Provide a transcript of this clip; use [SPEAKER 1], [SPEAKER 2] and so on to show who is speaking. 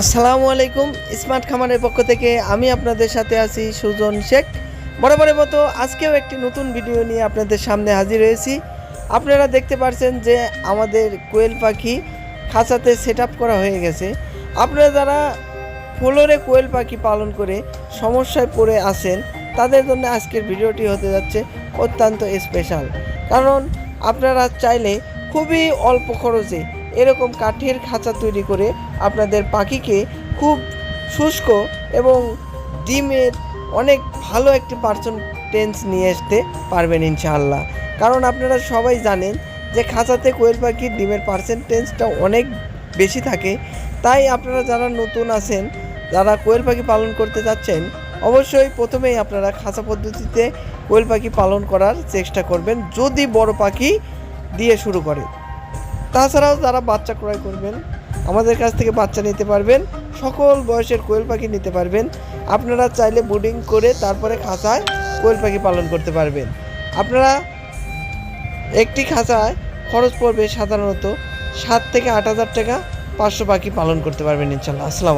[SPEAKER 1] আসসালামু আলাইকুম, স্মার্ট খামারের পক্ষ থেকে আমি আপনাদের সাথে আছি সুজন শেখ। বরাবরের মতো আজকেও একটি নতুন ভিডিও নিয়ে আপনাদের সামনে হাজির হয়েছি। আপনারা দেখতে পাচ্ছেন যে আমাদের কোয়েল পাখি খাঁচাতে সেট করা হয়ে গেছে। আপনারা যারা ফ্লোরে কোয়েল পাখি পালন করে সমস্যায় পড়ে আছেন, তাদের জন্য আজকের ভিডিওটি হতে যাচ্ছে অত্যন্ত স্পেশাল কারণ আপনারা চাইলে খুবই অল্প খরচে এরকম কাঠের খাঁচা তৈরি করে আপনাদের পাখিকে খুব শুষ্ক এবং ডিমের অনেক ভালো একটি পার্সেন্টেন্স নিয়ে আসতে পারবেন ইনশাআল্লাহ। কারণ আপনারা সবাই জানেন যে খাঁচাতে কোয়েল পাখির ডিমের পার্সেন্টেজটা অনেক বেশি থাকে। তাই আপনারা যারা নতুন আছেন, যারা কোয়েল পাখি পালন করতে যাচ্ছেন, অবশ্যই প্রথমেই আপনারা খাঁচা পদ্ধতিতে কোয়েল পাখি পালন করার চেষ্টা করবেন। যদি বড় পাখি দিয়ে শুরু করে। তাছাড়াও যারা বাচ্চা ক্রয় করবেন, আমাদের কাছ থেকে বাচ্চা নিতে পারবেন, সকল বয়সের কোয়েল পাখি নিতে পারবেন। আপনারা চাইলে বোর্ডিং করে তারপরে খাঁচায় কোয়েল পাখি পালন করতে পারবেন। আপনারা একটি খাঁচায় খরচ পড়বে সাধারণত সাত থেকে আট হাজার টাকা পাঁচশো পাখি পালন করতে পারবেন ইনশাল্লাহ। আসসালাম